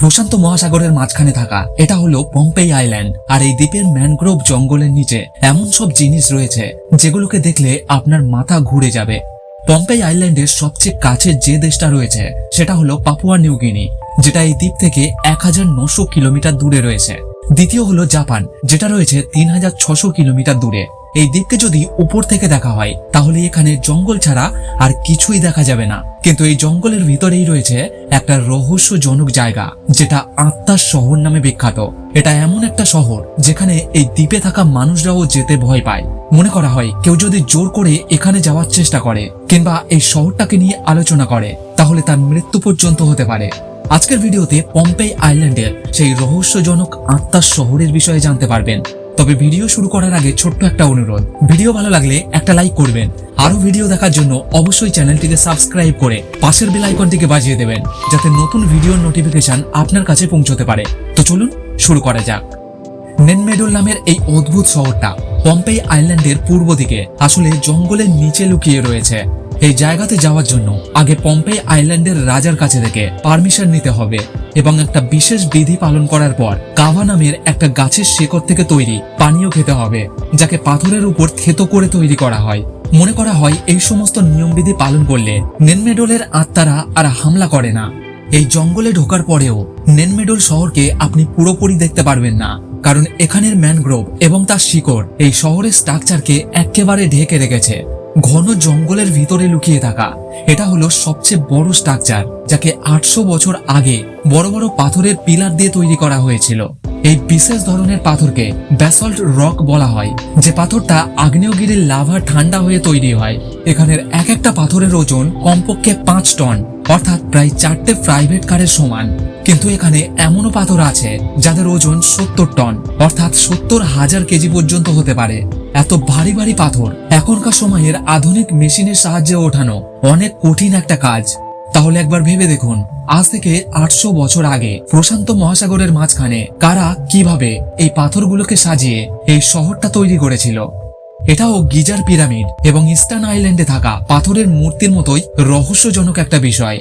প্রশান্ত মহাসাগরের মাঝখানে থাকা। এটা হলো পম্পেই আইল্যান্ড আর এই দ্বীপের ম্যানগ্রোভ জঙ্গলের নিচে এমন সব জিনিস রয়েছে যেগুলোকে দেখলে আপনার মাথা ঘুরে যাবে। পম্পেই আইল্যান্ডের সবচেয়ে কাছের যে দেশটা রয়েছে, সেটা হলো পাপুয়া নিউগিনি যেটা এই দ্বীপ থেকে এক হাজার নশো কিলোমিটার দূরে রয়েছে। দ্বিতীয় হলো জাপান, যেটা রয়েছে তিন হাজার ছশো কিলোমিটার দূরে। এই দ্বীপকে যদি উপর থেকে দেখা হয়, তাহলে এখানে জঙ্গল ছাড়া আর কিছুই দেখা যাবে না। কিন্তু এই জঙ্গলের ভিতরেই রয়েছে একটা রহস্যজনক জায়গা, যেটা আত্মার শহর নামে বিখ্যাত। এটা এমন একটা শহর, যেখানে এই দ্বীপে থাকা মানুষরাও যেতে ভয় পায়। মনে করা হয়, কেউ যদি জোর করে এখানে যাওয়ার চেষ্টা করে, কিংবা এই শহরটাকে নিয়ে আলোচনা করে, তাহলে তার মৃত্যু পর্যন্ত হতে পারে। আজকের ভিডিওতে পম্পেই আইল্যান্ডের সেই রহস্যজনক আত্মার শহরের বিষয়ে জানতে পারবেন। তবে ভিডিও শুরু করার আগে ছোট্ট একটা অনুরোধ। ভিডিও ভালো লাগলে একটা লাইক করবেন। আরও ভিডিও দেখার জন্য অবশ্যই চ্যানেলটিকে সাবস্ক্রাইব করে পাশের বেল আইকনটিকে বাজিয়ে দেবেন, যাতে নতুন ভিডিওর নোটিফিকেশন আপনার কাছে পৌঁছতে পারে। তো চলুন শুরু করা যাক। নেনমেডোল নামের এই অদ্ভুত শহরটা পম্পেই আইল্যান্ডের পূর্ব দিকে, আসলে জঙ্গলের নিচে লুকিয়ে রয়েছে। এই জায়গাতে যাওয়ার জন্য আগে পম্পে আইল্যান্ডের রাজার কাছে থেকে পারমিশন নিতে হবে এবং একটা বিশেষ বিধি পালন করার পর কাভা নামের একটা গাছের শেকড় থেকে তৈরি পানীয় খেতে হবে, যাকে পাথরের উপর থেতো করে তৈরি করা হয়। মনে করা হয় এই সমস্ত নিয়মবিধি পালন করলে নেনমেডোলের আত্মারা আর হামলা করে না। এই জঙ্গলে ঢোকার পরেও নেনমেডোল শহরকে আপনি পুরোপুরি দেখতে পারবেন না, কারণ এখানের ম্যানগ্রোভ এবং তার শিকড় এই শহরের স্ট্রাকচারকে একেবারে ঢেকে রেখেছে। ঘন জঙ্গলের ভিতরে লুকিয়ে থাকা। এটা হলো সবচেয়ে বড় স্ট্রাকচার, যাকে আটশো বছর আগে বড় বড় পাথরের পিলার দিয়ে তৈরি করা হয়েছিল। এই বিশেষ ধরনের পাথরকে ব্যাসল্ট রক বলা হয়, যে পাথরটা আগ্নেয়গিরির লাভা ঠান্ডা হয়ে তৈরি হয়। এখানের এক একটা পাথরের ওজন কমপক্ষে পাঁচ টন, অর্থাৎ প্রায় চারটে প্রাইভেট কারের সমান। কিন্তু এখানে এমনও পাথর আছে, যাদের ওজন সত্তর টন, অর্থাৎ সত্তর হাজার কেজি পর্যন্ত হতে পারে। এত ভারী ভারী পাথর। এখনকার সময়ের আধুনিক মেশিনের সাহায্যে ওঠানো অনেক কঠিন একটা কাজ। তাহলে একবার ভেবে দেখুন, আজ থেকে আটশো বছর আগে প্রশান্ত মহাসাগরের মাঝখানে কারা কীভাবে এই পাথরগুলোকে সাজিয়ে এই শহরটা তৈরি করেছিল। এটাও গিজার পিরামিড এবং ইস্টার্ন আইল্যান্ডে থাকা পাথরের মূর্তির মতোই রহস্যজনক একটা বিষয়।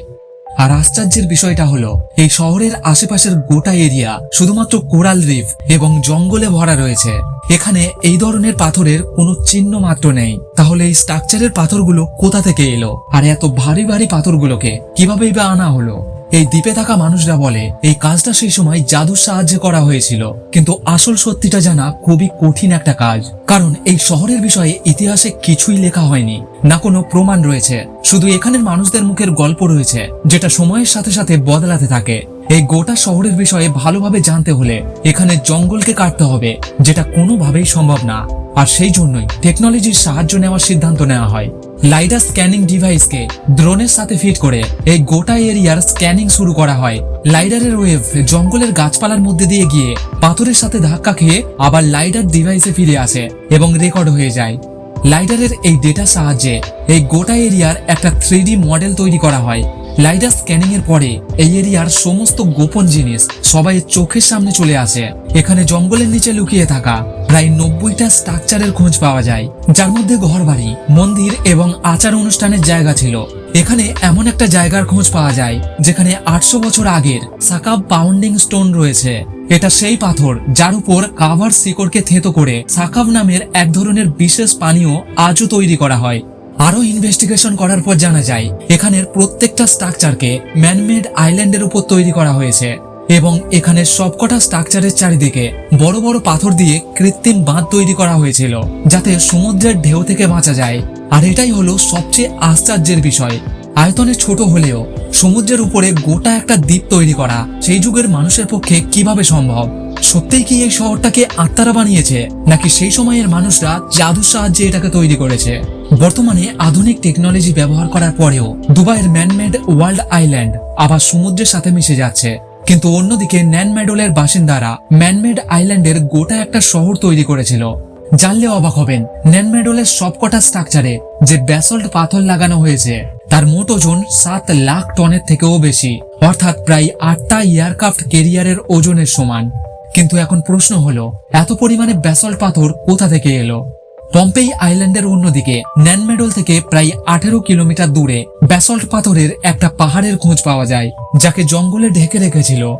আর আশ্চর্যের বিষয়টা হলো, এই শহরের আশেপাশের গোটা এরিয়া শুধুমাত্র কোরাল রিফ এবং জঙ্গলে ভরা রয়েছে। এখানে এই ধরনের পাথরের কোনো চিহ্ন মাত্র নেই। তাহলে এই স্ট্রাকচারের পাথরগুলো কোথা থেকে এলো? আর এত ভারী ভারী পাথরগুলোকে কিভাবেই বা আনা হলো? এই দ্বীপে থাকা মানুষরা বলে, এই কাজটা সেই সময় জাদুর সাহায্যে করা হয়েছিল। কিন্তু আসল সত্যিটা জানা খুবই কঠিন একটা কাজ। কারণ এই শহরের বিষয়ে ইতিহাসে কিছুই লেখা হয়নি। না কোনো প্রমাণ রয়েছে। শুধু এখানের মানুষদের মুখের গল্প রয়েছে, যেটা সময়ের সাথে সাথে বদলাতে থাকে। এই গোটা শহরের বিষয়ে ভালোভাবে জানতে হলে এখানে জঙ্গলকে কাটতে হবে, যেটা কোনোভাবেই সম্ভব না। আর সেই জন্যই টেকনোলজির সাহায্য নেওয়ার সিদ্ধান্ত নেওয়া হয়। লাইডার স্ক্যানিং ডিভাইসকে ড্রোনের সাথে ফিট করে এই গোটা এরিয়ার স্ক্যানিং শুরু করা হয়। লাইডারের ওয়েভ জঙ্গলের গাছপালার মধ্যে দিয়ে গিয়ে পাথরের সাথে ধাক্কা খেয়ে আবার লাইডার ডিভাইসে ফিরে আসে এবং রেকর্ড হয়ে যায়। লাইডারের এই ডেটার সাহায্যে এই গোটা এরিয়ার একটা থ্রি মডেল তৈরি করা হয়। লাইডার স্ক্যানিং এর পরে এই এরিয়ার সমস্ত গোপন জিনিস সবাই চোখের সামনে চলে আসে। এখানে জঙ্গলের নিচে লুকিয়ে থাকা প্রায় নব্বইটা স্ট্রাকচারের খোঁজ পাওয়া যায়, যার মধ্যে ঘরবাড়ি, মন্দির এবং আচার অনুষ্ঠানের জায়গা ছিল। এখানে এমন একটা জায়গার খোঁজ পাওয়া যায়, যেখানে আটশো বছর আগের সাকাব পাউন্ডিং স্টোন রয়েছে। এটা সেই পাথর যার উপর কাভার শিকড়কে থেতো করে সাকাব নামের এক ধরনের বিশেষ পানীয় আজও তৈরি করা হয়। আরও ইনভেস্টিগেশন করার পর জানা যায়, এখানের প্রত্যেকটা স্ট্রাকচারকে ম্যানমেড আইল্যান্ডের উপর তৈরি করা হয়েছে এবং এখানে সবকটা স্ট্রাকচারের চারিদিকে বড় বড় পাথর দিয়ে কৃত্রিম বাঁধ তৈরি করা হয়েছিল, যাতে সমুদ্রের ঢেউ থেকে বাঁচা যায়। আর এটাই হলো সবচেয়ে আশ্চর্যের বিষয় আয়তনে ছোট হলেও সমুদ্রের উপরে গোটা একটা দ্বীপ তৈরি করা সেই যুগের মানুষের পক্ষে কীভাবে সম্ভব? সত্যিই কি এই শহরটাকে আত্মারা বানিয়েছে, নাকি সেই সময়ের মানুষরা জাদুর সাহায্যে এটাকে তৈরি করেছে? বর্তমানে আধুনিক টেকনোলজি ব্যবহার করার পরেও দুবাইয়ের ম্যানমেড ওয়ার্ল্ড আইল্যান্ড আবার সমুদ্রের সাথে মিশে যাচ্ছে। কিন্তু অন্যদিকে ন্যানমেডোলের বাসিন্দারা ম্যানমেড আইল্যান্ডের গোটা একটা শহর তৈরি করেছিল। জানলে অবাক হবেন ন্যানমেডোলের সবকটা স্ট্রাকচারে যে ব্যাসল্ট পাথর লাগানো হয়েছে, তার মোট ওজন সাত লাখ টনের থেকেও বেশি, অর্থাৎ প্রায় আটটা এয়ারক্রাফট কেরিয়ারের ওজনের সমান। কিন্তু এখন প্রশ্ন হলো, এত পরিমাণে ব্যাসল্ট পাথর কোথা থেকে এলো? পম্পেই আইল্যান্ডের অন্যদিকে ন্যানমেডল থেকে প্রায় আঠেরো কিলোমিটার দূরে ব্যাসল্ট পাথরের একটা পাহাড়ের খোঁজ পাওয়া যায়, যাকে জঙ্গলে ঢেকে রেখেছিল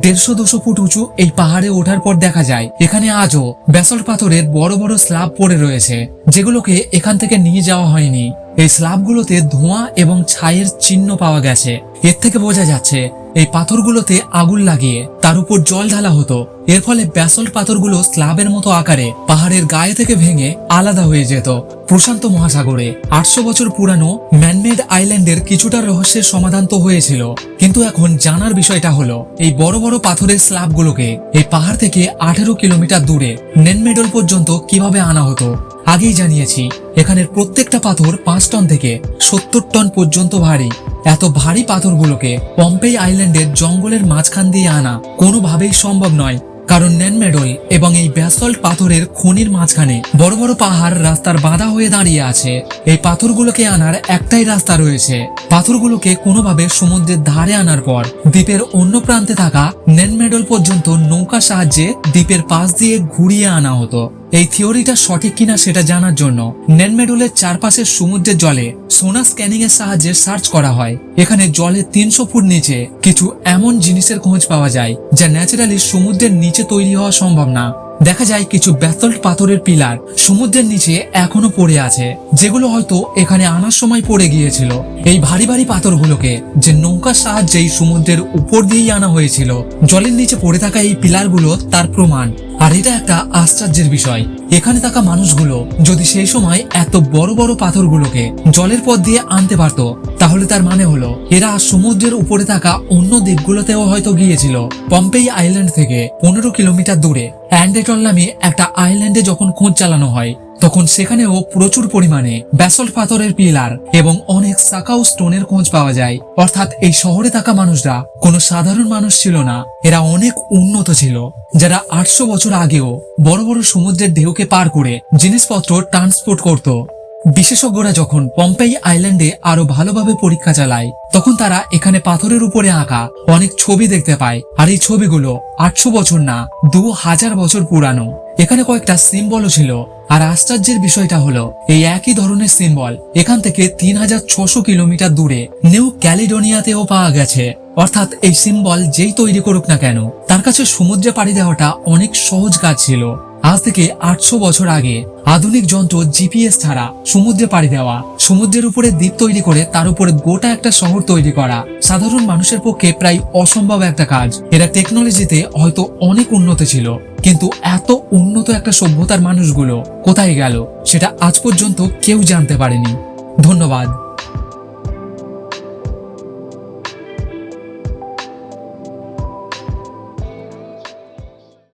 দেড়শো দুশো ফুট উঁচু এই পাহাড়ে ওঠার পর দেখা যায়, এখানে আজও ব্যাসল পাথরের বড় বড় স্ল্যাব পড়ে রয়েছে, যেগুলোকে এখান থেকে নিয়ে যাওয়া হয়নি। এই স্ল্যাবগুলোতে ধোঁয়া এবং ছাইয়ের চিহ্ন পাওয়া গেছে। এর থেকে বোঝা যাচ্ছে, এই পাথরগুলোতে আগুন লাগিয়ে তার উপর জল ঢালা হতো। এর ফলে ব্যাসল্ট পাথরগুলো স্ল্যাবের মতো আকারে পাহাড়ের গায়ে থেকে ভেঙে আলাদা হয়ে যেত। প্রশান্ত মহাসাগরে আটশো বছর পুরানো ম্যানমেড আইল্যান্ডের কিছুটা রহস্যের সমাধান তো হয়েছিল। কিন্তু এখন জানার বিষয়টা হলো, এই বড় বড় পাথরের স্ল্যাবগুলোকে এই পাহাড় থেকে আঠেরো কিলোমিটার দূরে নেনমেডল পর্যন্ত কীভাবে আনা হতো? আগেই জানিয়েছি, এখানের প্রত্যেকটা পাথর পাঁচ টন থেকে সত্তর টন পর্যন্ত ভারী। এত ভারী পাথরগুলোকে পম্পেই আইল্যান্ডের জঙ্গলের মাঝখান দিয়ে আনা কোনোভাবেই সম্ভব নয়। কারণ ন্যানমেডল এবং এই ব্যাসল্ট পাথরের খনির মাঝখানে বড় বড় পাহাড় রাস্তার বাধা হয়ে দাঁড়িয়ে আছে। এই পাথরগুলোকে আনার একটাই রাস্তা রয়েছে। পাথরগুলোকে কোনোভাবে সমুদ্রের ধারে আনার পর দ্বীপের অন্য প্রান্তে থাকা নেনমেডল পর্যন্ত নৌকা সাহায্যে দ্বীপের পাশ দিয়ে ঘুরিয়ে আনা হতো। এই থিওরিটা সঠিক কিনা সেটা জানার জন্য নেনমেডুলের চারপাশের সমুদ্রের জলে সোনা স্ক্যানিং এর সাহায্যে সার্চ করা হয়। এখানে জলের তিনশো ফুট নিচে কিছু এমন জিনিসের খোঁজ পাওয়া যায় যা ন্যাচারালি সমুদ্রের নিচে তৈরি হওয়া সম্ভব না। দেখা যায় কিছু ব্যাসল্ট পাথরের পিলার সমুদ্রের নিচে এখনও পড়ে আছে, যেগুলো হয়তো এখানে আনার সময় পড়ে গিয়েছিল। এই ভারী ভারী পাথরগুলোকে যে নৌকার সাহায্যেই সমুদ্রের উপর দিয়েই আনা হয়েছিল, জলের নিচে পড়ে থাকা এই পিলারগুলো তার প্রমাণ। আর এটা একটা আশ্চর্যের বিষয়। এখানে থাকা মানুষগুলো যদি সেই সময় এত বড় বড় পাথরগুলোকে জলের পথ দিয়ে আনতে পারত, তাহলে তার মানে হলো এরা সমুদ্রের উপরে থাকা অন্য দ্বীপগুলোতেও হয়তো গিয়েছিল। পম্পেই আইল্যান্ড থেকে পনেরো কিলোমিটার দূরে অ্যান্ডেটল নামে একটা আইল্যান্ডে যখন খোঁজ চালানো হয় তখন সেখানেও প্রচুর পরিমাণে ব্যাসল্ট পাথরের পিলার এবং অনেক সাকাও স্টোনের খোঁজ পাওয়া যায়। অর্থাৎ এই শহরে থাকা মানুষরা কোনো সাধারণ মানুষ ছিল না, এরা অনেক উন্নত ছিল, যারা আটশো বছর আগেও বড় বড় সমুদ্রের ঢেউকে পার করে জিনিসপত্র ট্রান্সপোর্ট করত। বিশেষজ্ঞরা যখন পম্পেই আইল্যান্ডে আরও ভালোভাবে পরীক্ষা চালায়, তখন তারা এখানে পাথরের উপরে আঁকা অনেক ছবি দেখতে পায়, আর এই ছবিগুলো আটশো বছর না, দু হাজার বছর পুরানো। এখানে কয়েকটা সিম্বলও ছিল। আর আশ্চর্যের বিষয়টা হলো, এই একই ধরনের সিম্বল এখান থেকে তিন হাজার ছশো কিলোমিটার দূরে নিউ ক্যালিডোনিয়াতেও পাওয়া গেছে। অর্থাৎ এই সিম্বল যেই তৈরি করুক না কেন, তার কাছে সমুদ্রে পাড়ি দেওয়াটা অনেক সহজ কাজ ছিল। আজ থেকে আটশো বছর আগে আধুনিক যন্ত্র জিপিএস ছাড়া সমুদ্রে পাড়ি দেওয়া, সমুদ্রের উপরে দ্বীপ তৈরি করে তার উপরে গোটা একটা শহর তৈরি করা, সাধারণ মানুষের পক্ষে প্রায় অসম্ভব একটা কাজ। এরা টেকনোলজিতে হয়তো অনেক উন্নত ছিল। কিন্তু এত উন্নত একটা সভ্যতার মানুষগুলো কোথায় গেল, সেটা আজ পর্যন্ত কেউ জানতে পারেনি। ধন্যবাদ।